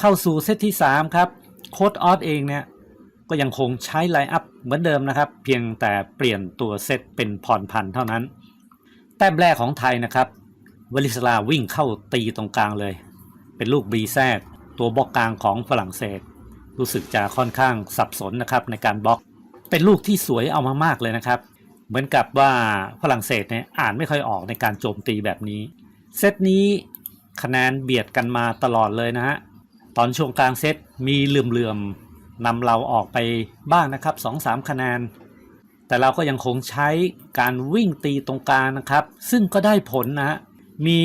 เข้าสู่เซตที่ 3 ครับโค้ดออสเองเนี่ยก็ยังคงใช้ไลน์อัพเหมือนเดิมนะครับ เพียงแต่เปลี่ยนตัวเซตเป็นพรพันเท่านั้น แต้มแรกของไทยนะครับวลิสลาวิ่งเข้าตีตรงกลางเลย เป็นลูกบีแซดตัวบล็อกกลางของฝรั่งเศส รู้สึกจะค่อนข้างสับสนนะครับในการบล็อก เป็นลูกที่สวยเอามามากเลยนะครับ เหมือนกับว่าฝรั่งเศสเนี่ยอ่านไม่ค่อยออกในการโจมตีแบบนี้ เซตนี้คะแนนเบียดกันมาตลอดเลยนะฮะ ตอนช่วงกลางเซตมีเหลื่อมๆนำเราออกไปบ้างนะครับ 2-3 คะแนน แต่เราก็ยังคงใช้การวิ่งตีตรงกลางนะครับ ซึ่งก็ได้ผลนะฮะมี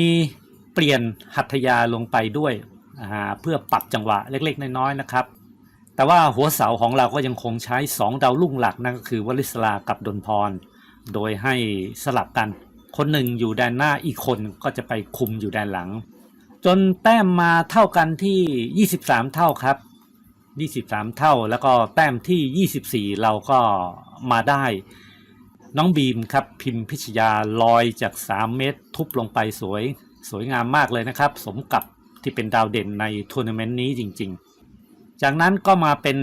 เปลี่ยนหัตถยาลงไปด้วยเพื่อปรับจังหวะเล็กๆ น้อยๆนะครับ แต่ว่าหัวเสาของเราก็ยังคงใช้ 2 ดาวรุ่งหลักนั่นก็คือวลิสลากับดนพร โดยให้สลับกัน คนหนึ่งอยู่ด้านหน้าอีกคนก็จะไปคุมอยู่ด้านหลัง จนแต้มมาเท่ากันที่ 23 เท่าครับ 23 เท่าแล้วก็แต้มที่ 24 เราก็มาได้ น้องบีมครับพิมพิชยาลอยจาก 3 เมตร ทุบลงไปสวย สวยงามมากเลยนะครับ สมกับที่เป็นดาวเด่นในทัวร์นาเมนต์นี้จริง ๆ จากนั้นก็มาเป็น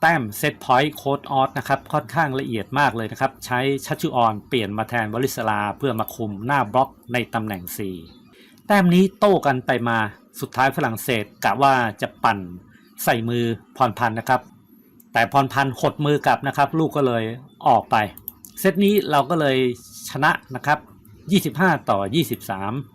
แต้มเซตพอยต์โค้ดออสนะครับ ค่อนข้างละเอียดมากเลยนะครับ ใช้ชัชชุออนเปลี่ยนมาแทนวลิสลาเพื่อมาคุมหน้าบล็อกในตำแหน่ง 4 แต้มนี้โต้กันไปมาสุดท้ายฝรั่งเศสกะว่าจะปั่นใส่มือพรพันธ์นะครับ แต่พรพันธ์หดมือกลับนะครับ ลูกก็เลยออกไป เซตนี้เราก็เลยชนะนะครับ 25 ต่อ 23